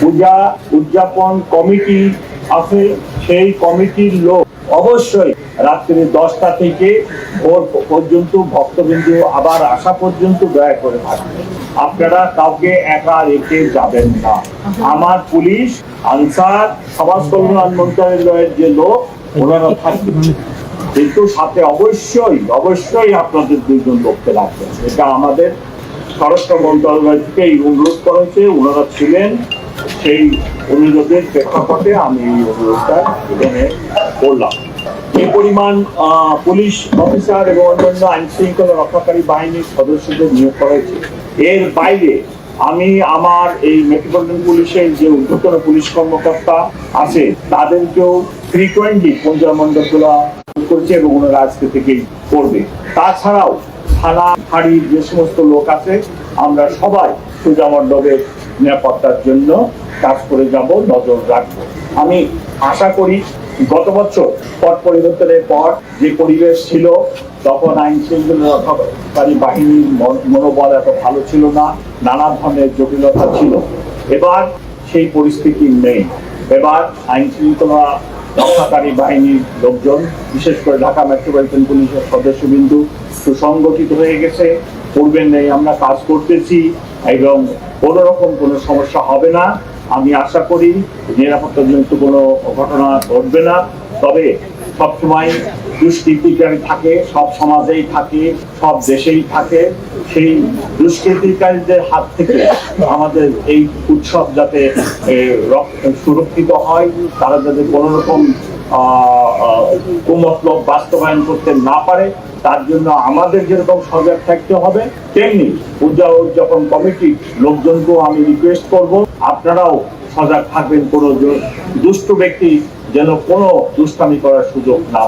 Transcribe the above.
পূজা, উদযাপন কমিটি আছে, সেই কমিটির লোক অবশ্যই রাত্রি দশটা থেকে ভোর পর্যন্ত ভক্তবিন্দু আবার আসা পর্যন্ত দয়া করে থাকবেন আপনারা কাউকে একা রেখে যাবেন না। আমার পুলিশ, আনসার, সমাজ কল্যাণ মন্ত্রণালয়ের যে লোক, ওনারা থাকবেন কিন্তু সাথে অবশ্যই অবশ্যই আপনাদের দুজন লোককে রাখবেন। এটা আমাদের স্বরাষ্ট্র মন্ত্রণালয় থেকে এই অনুরোধ করা হয়েছে ওনারা ছিলেন সেই অনুরোধের প্রেক্ষাপটে আমি এই অনুরোধটা এখানে করলাম। এই পরিমাণ পুলিশ অফিসার এবং অন্যান্য আইন শৃঙ্খলা রক্ষাকারী বাহিনীর সদস্যদের নিয়োগ করা হয়েছে, এর বাইরে আমি আমার এই মেট্রোপলিটন পুলিশের যে ঊর্ধ্বতন পুলিশ কর্মকর্তা আছে, তাদেরকেও ফ্রিকোয়েন্টলি পঞ্চামণ্ডলগুলা করছে এবং ওনারা আজকে থেকেই করবে। তাছাড়াও থানা ফাঁড়ির যে সমস্ত লোক আছে, আমরা সবাই পূজা মণ্ডপের নিরাপত্তার জন্য কাজ করে যাব, নজর রাখব। আমি আশা করি গত বছর পট পরিবর্তনের পর যে পরিবেশ ছিল, তখন আইন শৃঙ্খলা রক্ষাকারী বাহিনীর মনোবল এত ভালো ছিল না, নানা ধরনের জটিলতা ছিল। এবার সেই পরিস্থিতি নেই। এবার আইন শৃঙ্খলা রক্ষাকারী বাহিনীর লোকজন, বিশেষ করে ঢাকা মেট্রোপলিটন পুলিশের সদস্যবিন্দু, সুসংগঠিত হয়ে গেছে। পূর্বের নেই, আমরা কাজ করতেছি। এবং কোনো রকম কোনো সমস্যা হবে না। আমি আশা করি নিরাপত্তাজনিত কোনো ঘটনা ঘটবে না। তবে সবসময় দুষ্কৃতিকারী থাকে, সব সমাজেই থাকে, সব দেশেই থাকে। সেই দুষ্কৃতিকারীদের হাত থেকে আমাদের এই উৎসব যাতে সুরক্ষিত হয়, তারা যাতে কোনো রকম কুমতলব বাস্তবায়ন করতে না পারে, তার জন্য আমাদের যেরকম সজাগ থাকতে হবে, তেমনি পূজা উদযাপন কমিটি লোকজনকেও আমি রিকোয়েস্ট করব, আপনারাও সজাগ থাকবেন, কোনো দুষ্ট ব্যক্তি যেন কোনো দুষ্টামি করার সুযোগ না।